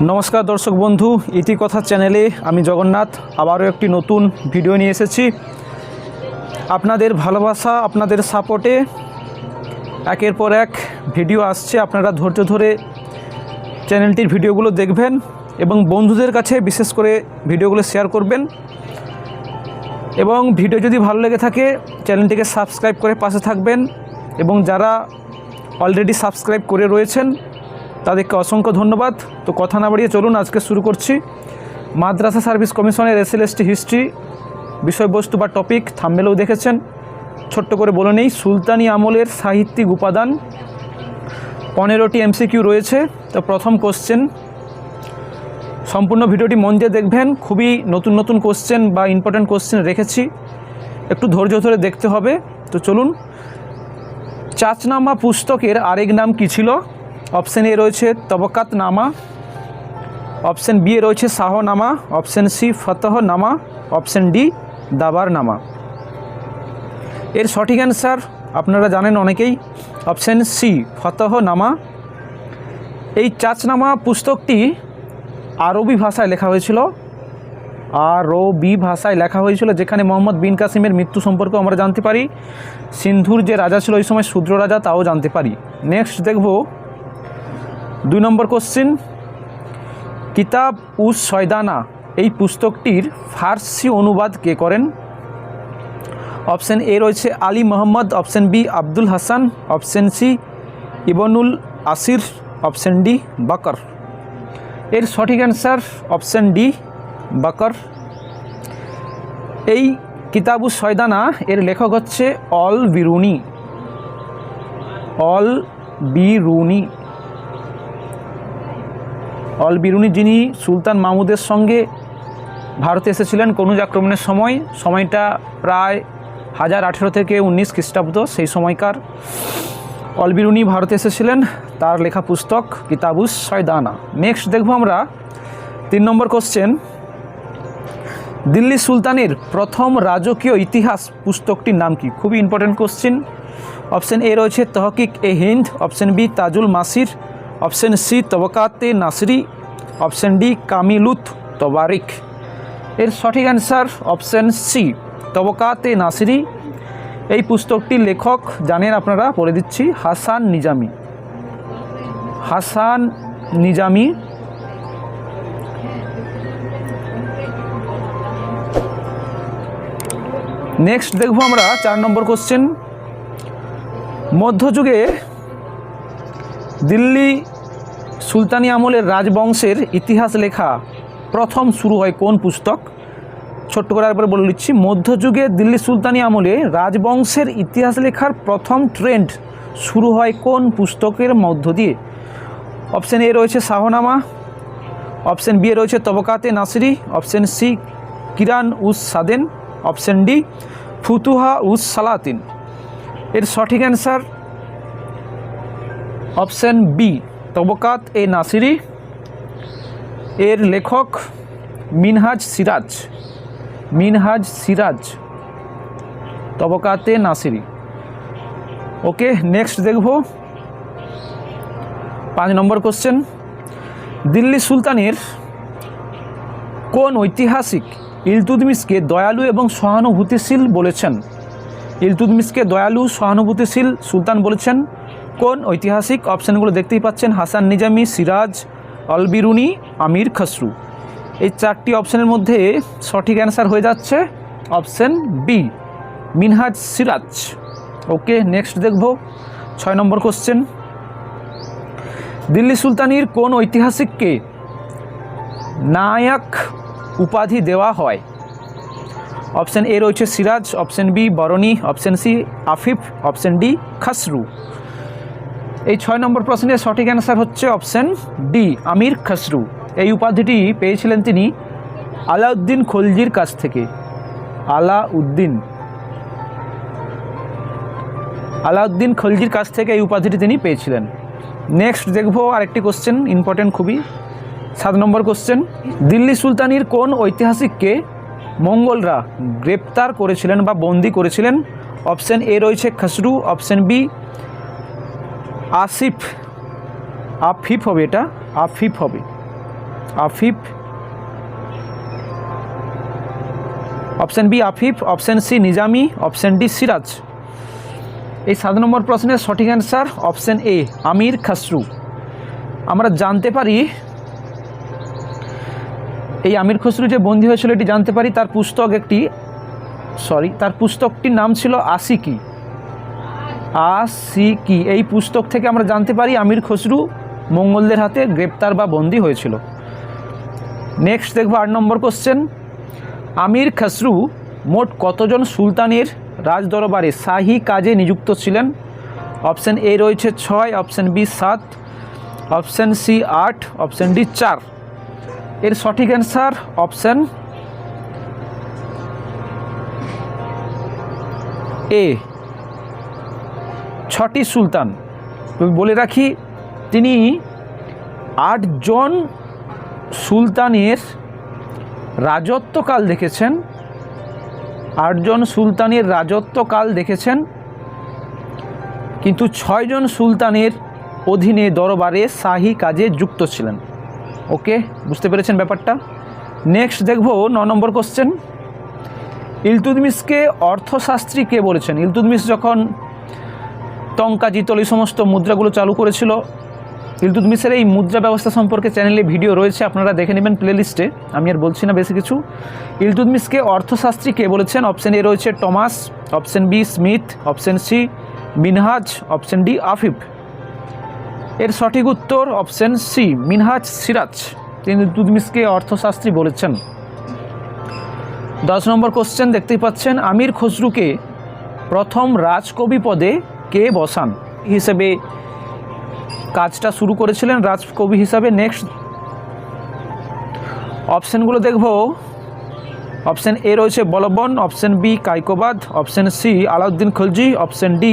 নমস্কার দর্শক বন্ধু ইতিকথা চ্যানেলে আমি জগন্নাথ, আবারও একটি নতুন ভিডিও নিয়ে এসেছি। আপনাদের ভালোবাসা, আপনাদের সাপোর্টে একের পর এক ভিডিও আসছে, আপনারা ধৈর্য ধরে চ্যানেলটির ভিডিওগুলো দেখবেন এবং বন্ধুদের কাছে বিশেষ করে ভিডিওগুলো শেয়ার করবেন। এবং ভিডিও যদি ভালো লেগে থাকে, চ্যানেলটিকে সাবস্ক্রাইব করে পাশে থাকবেন এবং যারা অলরেডি সাবস্ক্রাইব করে রয়েছেন তাদেরকে অসংখ্য ধন্যবাদ। তো কথা না বাড়িয়ে চলুন, আজকে শুরু করছি। মাদ্রাসা সার্ভিস কমিশনের এসএলএসটি হিস্ট্রি বিষয়বস্তু বা টপিক থাম্বেলেও দেখেছেন। ছোট্ট করে বলে নেই, সুলতানি আমলের সাহিত্যিক উপাদান। পনেরোটি এমসিকিউ রয়েছে। তো প্রথম কোশ্চেন সম্পূর্ণ ভিডিওটি মন দিয়ে দেখবেন। খুবই নতুন নতুন কোশ্চেন বা ইম্পর্ট্যান্ট কোশ্চেন রেখেছি। একটু ধৈর্য ধরে দেখতে হবে। তো চলুন, চাচনামা পুস্তকের আরেক নাম কী ছিল? অপশন এ রয়েছে তবকাত নামা অপশন বি এ রয়েছে শাহনামা অপশন সি ফতহ নামা অপশন ডি দাবার নামা এর সঠিক অ্যান্সার আপনারা জানেন অনেকেই, অপশন সি ফতহ নামা এই চাচনামা পুস্তকটি আরবি ভাষায় লেখা হয়েছিল, আরবি ভাষায় লেখা হয়েছিল, যেখানে মোহাম্মদ বিন কাসিমের মৃত্যু সম্পর্কেও আমরা জানতে পারি। সিন্ধুর যে রাজা ছিল, ওই সময় শূদ্র রাজা তাও জানতে পারি। নেক্সট দেখব দুই নম্বর কোশ্চিন। কিতাব উস সয়দানা, এই পুস্তকটির ফার্সি অনুবাদ কে করেন? অপশান এ রয়েছে Ali Mohammad, option B Abdul Hasan, option C Ibnul Asir, option D Bakr. এর সঠিক অ্যান্সার অপশন ডি বাকর। এই কিতাবু সয়দানা, এর লেখক হচ্ছে অল বিরুনি। অল বিরুনি। অল বিরুনি যিনি সুলতান মাহমুদের সঙ্গে ভারতে এসেছিলেন কনুজ আক্রমণের সময়, সময়টা প্রায় হাজার আঠেরো থেকে উনিশ খ্রিস্টাব্দ, সেই সময়কার অলবিরুনি ভারতে এসেছিলেন। তার লেখা পুস্তক কিতাবুস সয়দানা নেক্সট দেখব আমরা তিন নম্বর কোশ্চেন দিল্লি সুলতানের প্রথম রাজকীয় ইতিহাস পুস্তকটির নাম কি? খুবই ইম্পর্টেন্ট কোশ্চেন অপশন এ রয়েছে Tahqiq i Hind option B Tajul Masir option C Tabaqati Nasiri option D Kamilut Tawarikh এর সঠিক answer option C Tabaqati Nasiri এই পুস্তকটির লেখক, জানেন আপনারা, পড়ে দিচ্ছি, হাসান নিজামি। হাসান নিজামি। নেক্সট দেখব আমরা, চার নম্বর কোশ্চেন মধ্যযুগে দিল্লি সুলতানি আমলের রাজবংশের ইতিহাস লেখা প্রথম শুরু হয় কোন পুস্তক? ছোট্ট করে একবার বলে দিচ্ছি। মধ্যযুগে দিল্লি সুলতানি আমলে রাজবংশের ইতিহাস লেখার প্রথম ট্রেন্ড শুরু হয় কোন পুস্তকের মধ্য দিয়ে? অপশন এ রয়েছে শাহনামা, অপশন বি রয়েছে Tabaqati Nasiri, option C Qiran us Sadain, option D Futuh us Salatin. এর সঠিক answer option B. Tabaqat i Nasiri, এর লেখক মিনহাজ সিরাজ মিনহাজ সিরাজ, তবকাতে নাসিরি। ওকে নেক্সট দেখব। পাঁচ নম্বর কোশ্চেন দিল্লি সুলতানের কোন ঐতিহাসিক ইলতুদমিসকে দয়ালু এবং সহানুভূতিশীল বলেছেন? ইলতুদমিসকে দয়ালু, সহানুভূতিশীল সুলতান বলেছেন। কোন ঐতিহাসিক অপশানগুলো দেখতেই পাচ্ছেন? হাসান নিজামি, সিরাজ অলবিরুনি আমির খসরু। এই চারটি অপশানের মধ্যে সঠিক অ্যান্সার হয়ে যাচ্ছে option B, Minhaj Siraj. Okay, next দেখব। ছয় নম্বর কোশ্চেন। দিল্লি সুলতানির কোন ঐতিহাসিককে নায়ক উপাধি দেওয়া হয়? অপশান এ রয়েছে Siraj, option B Barani, option C Afif, option D Khusrau. এই ছয় নম্বর প্রশ্নের সঠিক অ্যান্সার হচ্ছে অপশান ডি, আমির খসরু। এই উপাধিটি পেয়েছিলেন তিনি আলাউদ্দিন খলজির কাছ থেকে। আলাউদ্দিন। আলাউদ্দিন খলজির কাছ থেকে এই উপাধিটি তিনি পেয়েছিলেন। নেক্সট দেখব আরেকটি কোশ্চেন ইম্পর্টেন্ট খুবই। সাত নম্বর কোশ্চেন দিল্লি সুলতানির কোন ঐতিহাসিককে মঙ্গলরা গ্রেপ্তার করেছিলেন বা বন্দি করেছিলেন? অপশন এ রয়েছে খসরু, অপশন বি আসিফ, আফিফ হবে এটা, আফিফ হবে। Afif option B Afif option C Nizami option D Siraj. এই সাত নম্বর প্রশ্নের সঠিক answer option A Amir Khusrau. আমরা জানতে পারি, এই আমির খসরু যে বন্দী হয়েছিল এটি জানতে পারি, তার পুস্তক একটি সরি তার পুস্তকটির নাম ছিল আশিকি। আশিকি এই পুস্তক থেকে আমরা জানতে পারি আমির খসরু মঙ্গলদের হাতে গ্রেপ্তার বা বন্দি হয়েছিল। নেক্সট দেখব আট নম্বর কোশ্চেন আমির খসরু মোট কতজন সুলতানের রাজদরবারে শাহী কাজে নিযুক্ত ছিলেন? অপশান এ রয়েছে ছয় অপশন বি সাত অপশন সি আট অপশন ডি চার। এর সঠিক অ্যান্সার অপশান এ ছটি সুলতান। বলে রাখি, তিনি আটজন সুলতানের রাজত্বকাল দেখেছেন। আটজন সুলতানের রাজত্বকাল দেখেছেন। কিন্তু ছয়জন সুলতানের অধীনে দরবারে শাহী কাজে যুক্ত ছিলেন। ওকে, বুঝতে পেরেছেন ব্যাপারটা? নেক্সট দেখব ন নম্বর কোশ্চেন ইলতুদমিসকে অর্থশাস্ত্রী কে বলেছেন? ইলতুদমিস যখন টঙ্কা জিতল এই সমস্ত মুদ্রাগুলো চালু করেছিল। ইলতুদমিসের এই মুদ্রা ব্যবস্থা সম্পর্কে চ্যানেলে ভিডিও রয়েছে, আপনারা দেখে নেবেন প্লেলিস্টে আমি আর বলছি না বেশি কিছু। ইলতুদমিসকে অর্থশাস্ত্রী কে বলেছেন? অপশন এ রয়েছে Thomas option B Smith option C Minhaj option D Afif. এর সঠিক উত্তর অপশন সি মিনহাজ সিরাজ। তিনি ইলতুদমিসকে অর্থশাস্ত্রী বলেছেন। দশ নম্বর কোশ্চেন দেখতেই পাচ্ছেন, আমির খসরুকে প্রথম রাজকবি পদে কে বসান হিসেবে কাজটা শুরু করেছিলেন রাজকবি হিসাবে। নেক্সট অপশানগুলো দেখব। অপশান এ রয়েছে Balban option B Kaiqubad option C Alauddin Khalji option D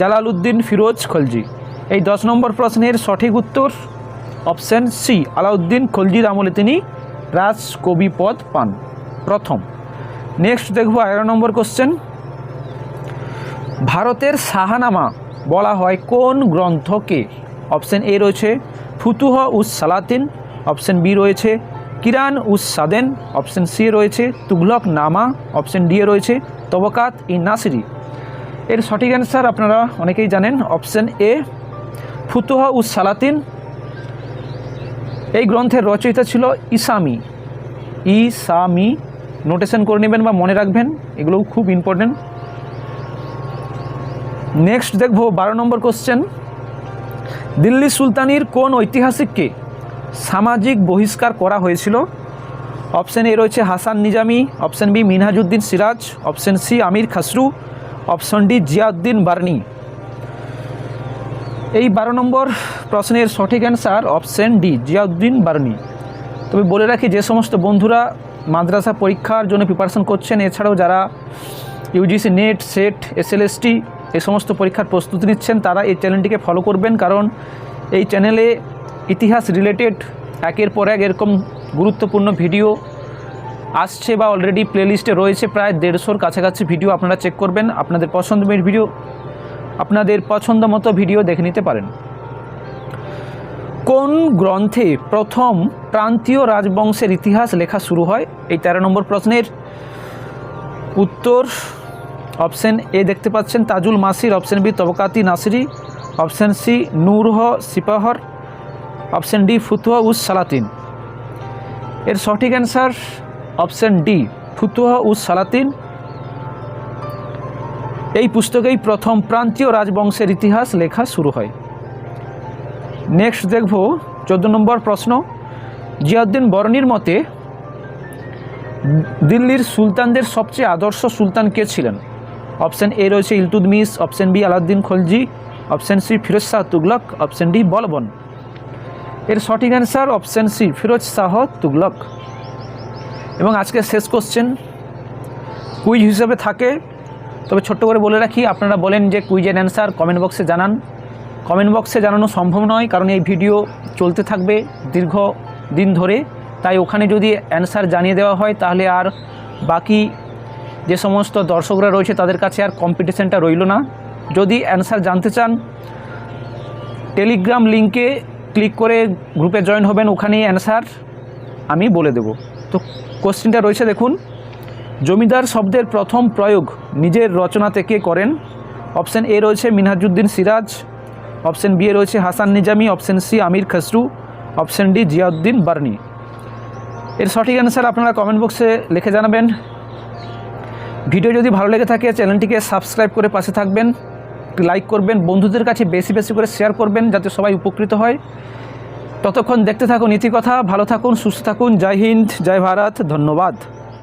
Jalaluddin Firoz Khalji. এই দশ নম্বর প্রশ্নের সঠিক উত্তর অপশান সি আলাউদ্দিন খলজির আমলে তিনি রাজকবি পদ পান। প্রথম। নেক্সট দেখব এগারো নম্বর কোশ্চেন ভারতের বলা হয় কোন গ্রন্থকে? অপশন এ রয়েছে, ফুতুহ উস সালাতিন। অপশন বি রয়েছে, কিরান উস সাদেন। অপশন সি রয়েছে তুগলক নামা। অপশন ডি রয়েছে, তবকাত ই নাসিরি। এর সঠিক অ্যান্সার আপনারা অনেকেই জানেন। Option A, Futuh us Salatin. এই গ্রন্থের রচয়িতা ছিল ইসামি। ইসামি, নোটেশন করে নেবেন বা মনে রাখবেন, এগুলোও খুব ইম্পর্টেন্ট নেক্সট দেখব বারো নম্বর কোশ্চেন দিল্লি সুলতানির কোন ঐতিহাসিককে সামাজিক বহিষ্কার করা হয়েছিল? অপশন এ রয়েছে Hasan Nizami option B Minhajuddin Siraj option C Amir Khusrau option D Ziauddin Barani. এই বারো নম্বর প্রশ্নের সঠিক answer option D Ziauddin Barani. তবে বলে রাখি, যে সমস্ত বন্ধুরা মাদ্রাসা পরীক্ষার জন্য প্রিপারেশন করছেন, এছাড়াও যারা ইউজিসি নেট সেট এসএলএসটি এই সমস্ত পরীক্ষার প্রস্তুতি নিচ্ছেন, তারা এই চ্যানেলটিকে ফলো করবেন কারণ এই চ্যানেলে ইতিহাস রিলেটেড একের পর এক এরকম গুরুত্বপূর্ণ ভিডিও আসছে বা অলরেডি প্লেলিস্টে রয়েছে, প্রায় দেড়শোর কাছাকাছি ভিডিও আপনারা চেক করবেন। আপনাদের পছন্দের ভিডিও আপনাদের পছন্দ মতো ভিডিও দেখে নিতে পারেন। কোন গ্রন্থে প্রথম প্রান্তীয় রাজবংশের ইতিহাস লেখা শুরু হয়? এই তেরো নম্বর প্রশ্নের উত্তর অপশন এ দেখতে পাচ্ছেন Tajul Masir, option B Tabaqati Nasiri, option C Nuh Sipihr, option D Futuh us Salatin. এর সঠিক answer option D, Futuh us Salatin. এই পুস্তকেই প্রথম প্রান্তীয় রাজবংশের ইতিহাস লেখা শুরু হয়। নেক্সট দেখব চোদ্দ নম্বর প্রশ্ন। জিয়াউদ্দিন বরনির মতে দিল্লির সুলতানদের সবচেয়ে আদর্শ সুলতান কে ছিলেন? অপশন এ রয়েছে Iltutmish option B Alauddin Khalji, option C Firoz Shah Tughlaq, option D Balban. এর সঠিক answer option C Firoz Shah Tughlaq. এবং আজকে শেষ কোশ্চেন কুইজ হিসেবে থাকে। তবে ছোট্ট করে বলে রাখি, আপনারা বলেন যে কুইজের অ্যান্সার কমেন্ট বক্সে জানান। কমেন্ট বক্সে জানানো সম্ভব নয়, কারণ এই ভিডিও চলতে থাকবে দীর্ঘ দিন ধরে। তাই ওখানে যদি অ্যান্সার জানিয়ে দেওয়া হয়, তাহলে আর বাকি যে সমস্ত দর্শকরা রয়েছে তাদের কাছে আর কম্পিটিশানটা রইল না। যদি অ্যান্সার জানতে চান টেলিগ্রাম লিঙ্কে ক্লিক করে গ্রুপে জয়েন হবেন, ওখানেই অ্যান্সার আমি বলে দেব। তো কোশ্চেনটা রয়েছে দেখুন, জমিদার শব্দের প্রথম প্রয়োগ নিজের রচনা থেকে করেন। অপশান এ রয়েছে মিনহাজুদ্দিন সিরাজ অপশন বি এ রয়েছে Hasan Nizami option C Amir Khusrau option D Ziauddin Barani. এর সঠিক অ্যান্সার আপনারা কমেন্ট বক্সে লিখে জানাবেন। ভিডিও যদি ভালো লেগে থাকে, চ্যানেলটিকে সাবস্ক্রাইব করে পাশে থাকবেন, লাইক করবেন, বন্ধুদের কাছে বেশি বেশি করে শেয়ার করবেন যাতে সবাই উপকৃত হয়। ততক্ষণ দেখতে থাকুন ইতিকথা ভালো থাকুন, সুস্থ থাকুন, জয় হিন্দ, জয় ভারত, ধন্যবাদ।